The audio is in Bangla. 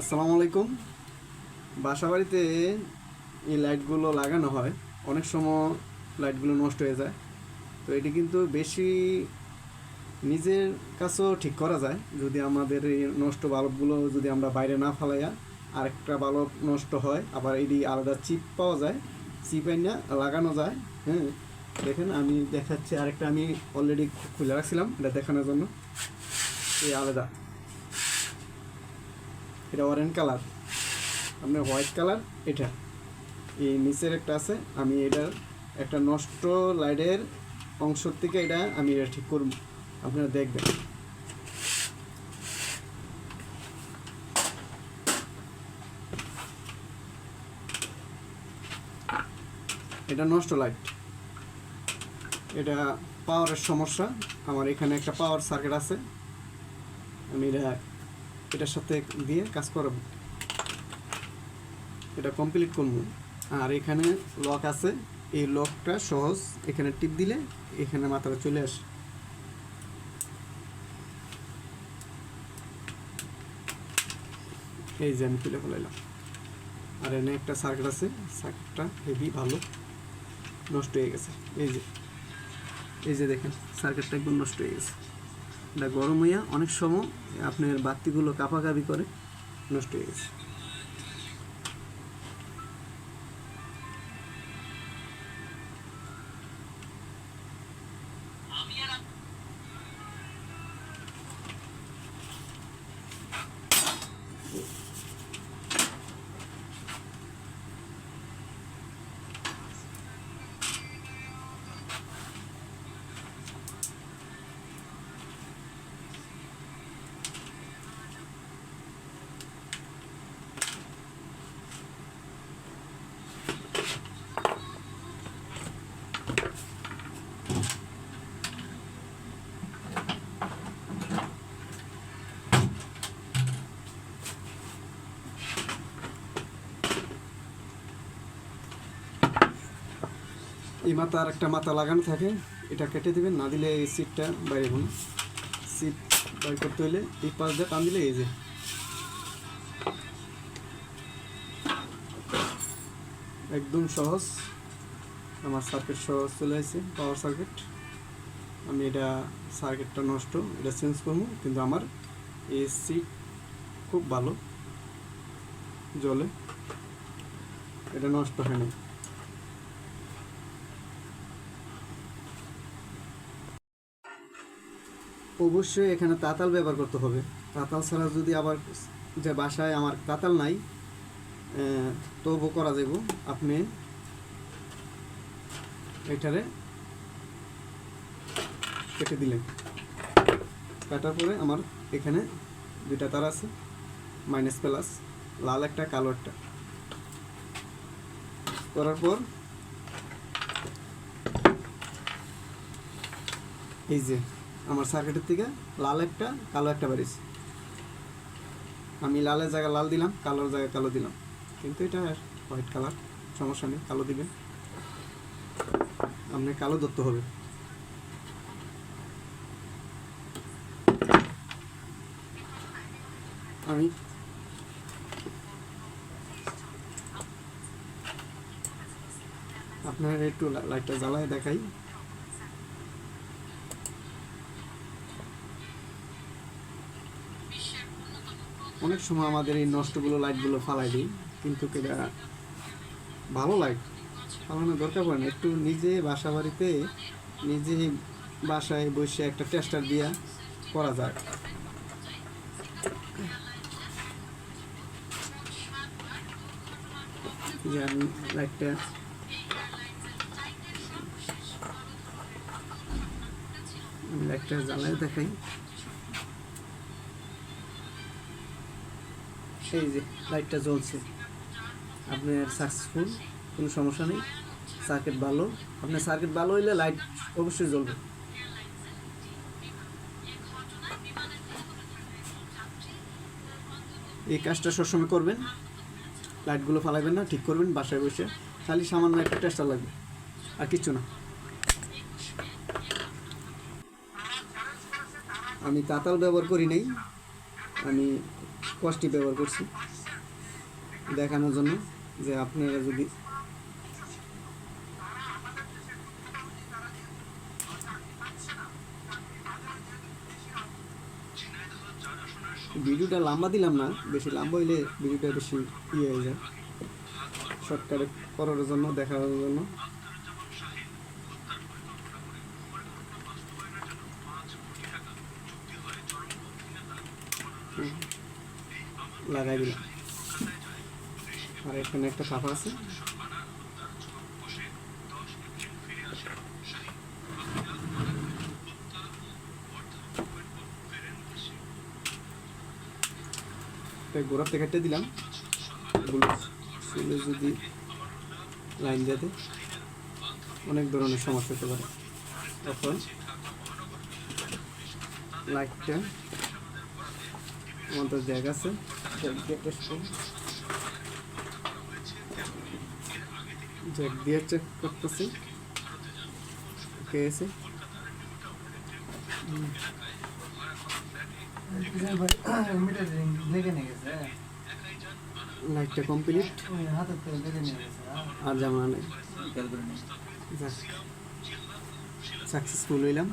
আসসালামু আলাইকুম। বাসা বাড়িতে এই লাইটগুলো লাগানো হয়। অনেক সময় লাইটগুলো নষ্ট হয়ে যায়। তো এটি কিন্তু বেশি নিজের কাছেও ঠিক করা যায়। যদি আমাদের এই নষ্ট বাল্বগুলো যদি আমরা বাইরে না ফেলাইয়া আরেকটা বাল্ব নষ্ট হয়, আবার এটি আলাদা চিপ পাওয়া যায়, চিপ না লাগানো যায় হ্যাঁ। দেখেন, আমি দেখাচ্ছি আরেকটা, আমি অলরেডি খুলে রাখছিলাম, এটা দেখানোর জন্য। এই আলাদা। এটা অরেঞ্জ কালার আপনার হোয়াইট কালার এটা। এই নিচের একটা আছে, আমি এটার একটা নষ্ট লাইটের অংশ থেকে এটা আমি এটা ঠিক করব। আপনারা দেখবেন। এটা নষ্ট লাইট এটা পাওয়ারের সমস্যা। আমার এখানে একটা পাওয়ার সার্কিট আছে। আমি এটা এটার সাথে দিয়ে কাজ করাবো। এটা কমপ্লিট করব। আর এখানে লক আছে। এই লকটা সহজ। এখানে টিপ দিলে এখানে মাথাটা চলে আসে। এই যে আমি খুলে ফেলাইলাম। আর এনে একটা সার্কেট আছে। সার্কিটটা হেভি ভালো। নষ্ট হয়ে গেছে। এই যে এই যে দেখেন সার্কেটটা একদম নষ্ট হয়ে গেছে। এটা গরম হইয়া অনেক সময় আপনার বাতিগুলো কাপাকাপি করে নষ্ট হয়ে গেছে। এই মাথা আর একটা মাথা লাগানো থাকে, এটা কেটে দেবেন, না দিলে এই সিটটা বাইরে হন সিট বাইর করতে হলে এই পাশ দিয়ে টান দিলে এই যে। একদম সহজ। আমার সার্কিট সহজ চলে আসছে পাওয়ার সার্কিট আমি এটা সার্কিটটা নষ্ট, এটা চেঞ্জ করব, কিন্তু আমার এই সিট খুব ভালো। জলে। এটা নষ্ট হয়নি। অবশ্যই এখানে তাতাল ব্যবহার করতে হবে। তাতাল ছাড়া যদি আবার যে বাসায় আমার তাতাল নাই তবু করা যাব। আপনি এটারে কেটে দিলেন। কাটার পরে আমার এখানে দুইটা তার আছে মাইনাস প্লাস লাল একটা, কালো একটা। করার পর এই যে আমার সার্কিটের থেকে লাল একটা, কালো একটা বেরিয়েছে আমি লালের জায়গায় লাল দিলাম, কালোর জায়গায় কালো দিলাম। কিন্তু এটা হোয়াইট কালার সমস্যা নেই, কালো দিবেন। আপনি কালো ধরতে হবে। আমি আপনার একটু লাইটটা জ্বালায় দেখাই। অনেক সময় আমাদের এই নষ্টগুলো লাইটগুলো ফালাই দিই, কিন্তু এটা ভালো লাইট ফালানোর দরকার পড়ে না। একটু নিজে বাসা বাড়িতে নিজে বাসায় বসে একটা টেস্টার দিয়া করা যায়। যে লাইটটা লাইটটা জ্বালায় দেখাই। এই যে লাইটটা জ্বলছে। আপনার সাকসেসফুল কোনো সমস্যা নেই। সার্কিট ভালো। আপনার সার্কিট ভালো হইলে লাইট অবশ্যই জ্বলবে। এই কাজটা সবসময় করবেন। লাইটগুলো ফালাবেন না, ঠিক করবেন বাসায় বসে। খালি সামান্য একটা টেস্টার লাগবে। আর কিচ্ছু না। আমি তাতাল ব্যবহার করি নাই। আমি কষ্টি ব্যবহার করছি। দেখানোর জন্য যে আপনারা যদি ভিডিওটা লম্বা দিলাম না, বেশি লম্বা হইলে ভিডিওটা বেশি ইয়ে হয়ে যায়। শর্টকাটে করার জন্য, দেখানোর জন্য। হুম। লাগাই দিলাম। আর এখানে একটা সাফা আছে। গোড়ার কেটে দিলাম। যদি লাইন দিয়ে অনেক ধরনের সমস্যা হতে পারে। তখন লাইটটা আমাদের জায়গা আছে। জ্যাক দিয়ে চেক করতেছি। ওকে গেছে। লাইটটা কমপ্লিট। আর জামা নেই। সাকসেসফুল হইলাম।